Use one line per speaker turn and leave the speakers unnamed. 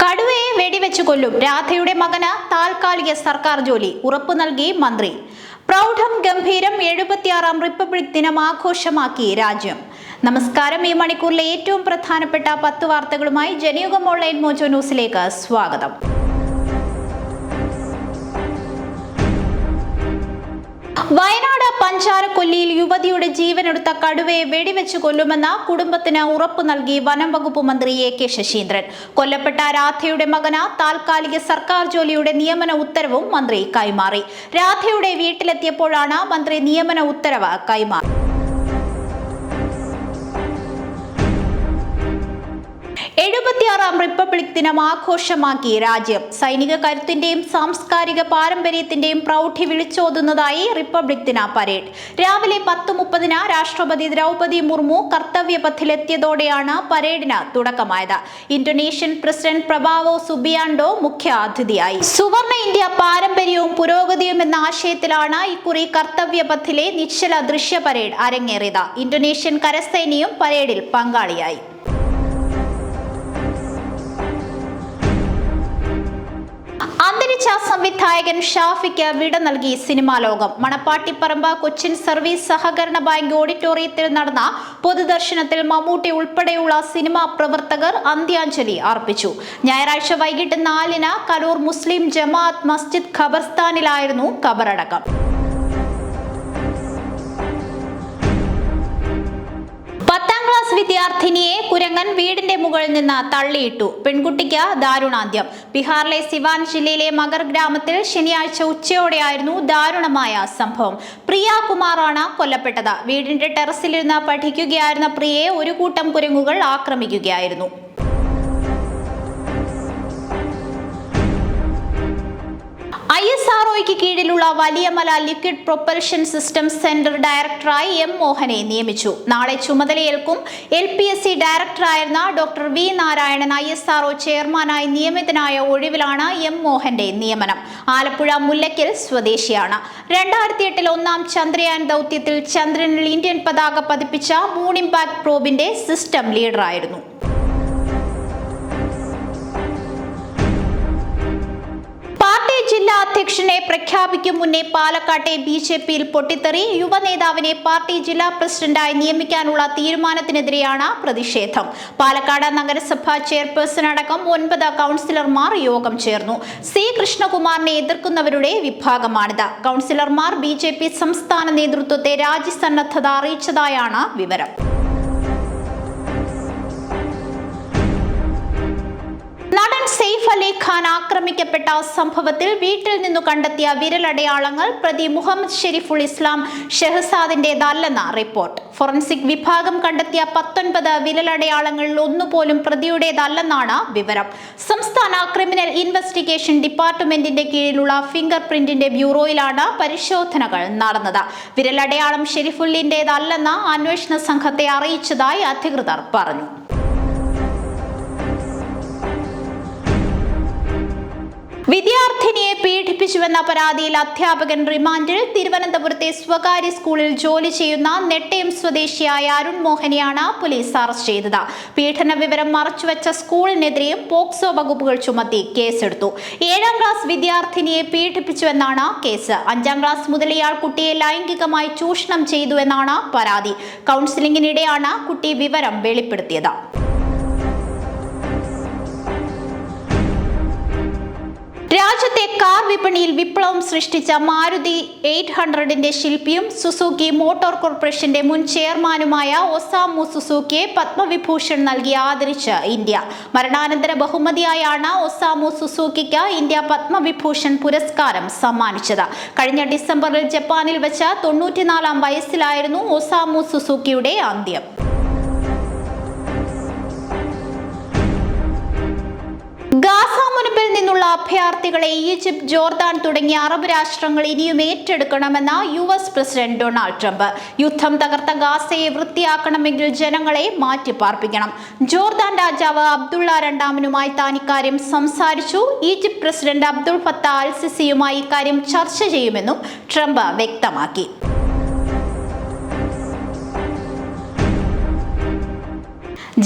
കടുവയെ വെടിവെച്ചു കൊല്ലും. രാധയുടെ മകന് താൽക്കാലിക സർക്കാർ ജോലി ഉറപ്പു നൽകി മന്ത്രി. പ്രൗഢം ഗംഭീരം എഴുപത്തിയാറാം റിപ്പബ്ലിക് ദിനം ആഘോഷമാക്കി രാജ്യം. നമസ്കാരം. ഈ മണിക്കൂറിലെ ഏറ്റവും പ്രധാനപ്പെട്ട പത്ത് വാർത്തകളുമായി ജനയുഗം ഓൺലൈൻ മോജോ ന്യൂസിലേക്ക് സ്വാഗതം. വയനാട് പഞ്ചാരക്കൊല്ലിയിൽ യുവതിയുടെ ജീവനെടുത്ത കടുവയെ വെടിവെച്ച് കൊല്ലുമെന്ന കുടുംബത്തിന് ഉറപ്പു നൽകി വനം വകുപ്പ് മന്ത്രി എ കെ ശശീന്ദ്രൻ. കൊല്ലപ്പെട്ട രാധയുടെ മകന താൽക്കാലിക സർക്കാർ ജോലിയുടെ നിയമന ഉത്തരവും മന്ത്രി കൈമാറി. രാധയുടെ വീട്ടിലെത്തിയപ്പോഴാണ് മന്ത്രി നിയമന ഉത്തരവ് കൈമാറി. എഴുപത്തിയാറാം റിപ്പബ്ലിക് ദിനം ആഘോഷമാക്കി രാജ്യം. സൈനിക കരുത്തിന്റെയും സാംസ്കാരിക പാരമ്പര്യത്തിന്റെയും പ്രൗഢി വിളിച്ചോതുന്നതായി റിപ്പബ്ലിക് ദിന പരേഡ്. രാവിലെ പത്ത് മുപ്പതിന് രാഷ്ട്രപതി ദ്രൗപദി മുർമു കർത്തവ്യ പഥിലെത്തിയതോടെയാണ് പരേഡിന് തുടക്കമായത്. ഇന്തോനേഷ്യൻ പ്രസിഡന്റ് പ്രഭാവോ സുബിയാണ്ടോ മുഖ്യ അതിഥിയായി. സുവർണ ഇന്ത്യ പാരമ്പര്യവും പുരോഗതിയും എന്ന ആശയത്തിലാണ് ഇക്കുറി കർത്തവ്യ പഥിലെ നിശ്ചല ദൃശ്യ പരേഡ് അരങ്ങേറിയത്. ഇന്തോനേഷ്യൻ കരസേനയും പരേഡിൽ പങ്കാളിയായി. അന്തരിച്ച സംവിധായകൻ ഷാഫിക്ക് വിട നൽകി സിനിമാ ലോകം. മണപ്പാട്ടിപ്പറമ്പ് കൊച്ചിൻ സർവീസ് സഹകരണ ബാങ്ക് ഓഡിറ്റോറിയത്തിൽ നടന്ന പൊതുദർശനത്തിൽ മമ്മൂട്ടി ഉൾപ്പെടെയുള്ള സിനിമാ പ്രവർത്തകർ അന്ത്യാഞ്ജലി അർപ്പിച്ചു. ഞായറാഴ്ച വൈകിട്ട് നാലിന് കലൂർ മുസ്ലിം ജമാഅത്ത് മസ്ജിദ് ഖബർസ്ഥാനിലായിരുന്നു ഖബറടക്കം. വിദ്യാർത്ഥിനിയെ കുരങ്ങൻ വീടിന്റെ മുകളിൽ നിന്ന് തള്ളിയിട്ടു. പെൺകുട്ടിക്ക് ദാരുണാന്ത്യം. ബീഹാറിലെ സിവാൻ ജില്ലയിലെ മഗർ ഗ്രാമത്തിൽ ശനിയാഴ്ച ഉച്ചയോടെയായിരുന്നു ദാരുണമായ സംഭവം. പ്രിയ കുമാറാണ് കൊല്ലപ്പെട്ടത്. വീടിന്റെ ടെറസിലിരുന്ന് പഠിക്കുകയായിരുന്ന പ്രിയയെ ഒരു കൂട്ടം കുരങ്ങുകൾ ആക്രമിക്കുകയായിരുന്നു. ആർഒയ്ക്ക് കീഴിലുള്ള Valiyamala liquid propulsion system centre ഡയറക്ടറായി എം മോഹനെ നിയമിച്ചു. നാളെ ചുമതലയേൽക്കും L P S C ഡയറക്ടറായിരുന്ന doctor V Narayanan I S R O ചെയർമാനായി നിയമിതനായ ഒഴിവിലാണ് എം മോഹന്റെ നിയമനം. ആലപ്പുഴ മുല്ലയ്ക്കൽ സ്വദേശിയാണ്. രണ്ടായിരത്തി എട്ടിൽ ഒന്നാം ചന്ദ്രയാൻ ദൗത്യത്തിൽ ചന്ദ്രനിൽ ഇന്ത്യൻ പതാക പതിപ്പിച്ച മൂൺ ഇമ്പാക്ട് പ്രോബിന്റെ സിസ്റ്റം ലീഡറായിരുന്നു. ജില്ലാ അധ്യക്ഷനെ പ്രഖ്യാപിക്കും മുന്നേ പാലക്കാട്ടെ ബി ജെ പിയിൽ പൊട്ടിത്തെറി യുവനേതാവിനെ പാർട്ടി ജില്ലാ പ്രസിഡന്റായി നിയമിക്കാനുള്ള തീരുമാനത്തിനെതിരെയാണ് പ്രതിഷേധം. പാലക്കാട് നഗരസഭാ ചെയർപേഴ്സൺ അടക്കം ഒൻപത് കൗൺസിലർമാർ യോഗം ചേർന്നു. സി കൃഷ്ണകുമാറിനെ എതിർക്കുന്നവരുടെ വിഭാഗമാണിത്. കൗൺസിലർമാർ ബി സംസ്ഥാന നേതൃത്വത്തെ രാജ്യസന്നദ്ധത അറിയിച്ചതായാണ് വിവരം. നടൻ അലി ഖാൻ ആക്രമിക്കപ്പെട്ട സംഭവത്തിൽ വീട്ടിൽ നിന്നു കണ്ടെത്തിയ വിരലടയാളങ്ങൾ പ്രതി മുഹമ്മദ് ഷെരീഫുൾ ഇസ്ലാം ഷെഹസാദിന്റേതല്ലെന്ന റിപ്പോർട്ട്. ഫോറൻസിക് വിഭാഗം കണ്ടെത്തിയ പത്തൊൻപത് വിരലടയാളങ്ങളിൽ ഒന്നുപോലും പ്രതിയുടേതല്ലെന്നാണ് വിവരം. സംസ്ഥാന ക്രിമിനൽ ഇൻവെസ്റ്റിഗേഷൻ ഡിപ്പാർട്ട്മെന്റിന്റെ കീഴിലുള്ള ഫിംഗർ പ്രിന്റിന്റെ ബ്യൂറോയിലാണ് പരിശോധനകൾ നടന്നത്. വിരലടയാളം ഷെരീഫുള്ളിന്റേതല്ലെന്ന് അന്വേഷണ സംഘത്തെ അറിയിച്ചതായി അധികൃതർ പറഞ്ഞു. വിദ്യാർത്ഥിനിയെ പീഡിപ്പിച്ചുവെന്ന പരാതിയിൽ അധ്യാപകൻ റിമാൻഡിൽ തിരുവനന്തപുരത്തെ സ്വകാര്യ സ്കൂളിൽ ജോലി ചെയ്യുന്ന നെട്ടയം സ്വദേശിയായ അരുൺ മോഹനെയാണ് പോലീസ് അറസ്റ്റ് ചെയ്തത്. പീഡന വിവരം മറച്ചുവെച്ച സ്കൂളിനെതിരെയും പോക്സോ വകുപ്പുകൾ ചുമത്തി കേസെടുത്തു. ഏഴാം ക്ലാസ് വിദ്യാർത്ഥിനിയെ പീഡിപ്പിച്ചുവെന്നാണ് കേസ്. അഞ്ചാം ക്ലാസ് മുതൽ ഇയാൾ കുട്ടിയെ ലൈംഗികമായി ചൂഷണം ചെയ്തുവെന്നാണ് പരാതി. കൗൺസിലിംഗിനിടെയാണ് കുട്ടി വിവരം വെളിപ്പെടുത്തിയത്. രാജ്യത്തെ കാർ വിപണിയിൽ വിപ്ലവം സൃഷ്ടിച്ച മാരുതി എയ്റ്റ് ഹൺഡ്രഡിന്റെ ശില്പിയും സുസുക്കി മോട്ടോർ കോർപ്പറേഷന്റെ മുൻ ചെയർമാനുമായ ഒസാമു സുസുക്കിയെ പത്മവിഭൂഷൺ നൽകി ആദരിച്ച് ഇന്ത്യ. മരണാനന്തര ബഹുമതിയായാണ് ഒസാമു സുസുക്കിക്ക് ഇന്ത്യ പത്മവിഭൂഷൺ പുരസ്കാരം സമ്മാനിച്ചത്. കഴിഞ്ഞ ഡിസംബറിൽ ജപ്പാനിൽ വെച്ച് തൊണ്ണൂറ്റിനാലാം വയസ്സിലായിരുന്നു ഒസാമു സുസുക്കിയുടെ അന്ത്യം. ഗാസ മുനമ്പിൽ നിന്നുള്ള അഭയാർത്ഥികളെ ഈജിപ്ത് ജോർദാൻ തുടങ്ങിയ അറബ് രാഷ്ട്രങ്ങൾ ഇനിയും ഏറ്റെടുക്കണമെന്ന U S president Donald Trump. യുദ്ധം തകർത്ത ഗാസയെ വൃത്തിയാക്കണമെങ്കിൽ ജനങ്ങളെ മാറ്റിപ്പാർപ്പിക്കണം. ജോർദാൻ രാജാവ് അബ്ദുള്ള രണ്ടാമനുമായി താൻ ഇക്കാര്യം സംസാരിച്ചു. Egypt president Abdul Fattah al സിസിയുമായി ഇക്കാര്യം ചർച്ച ചെയ്യുമെന്നും ട്രംപ് വ്യക്തമാക്കി.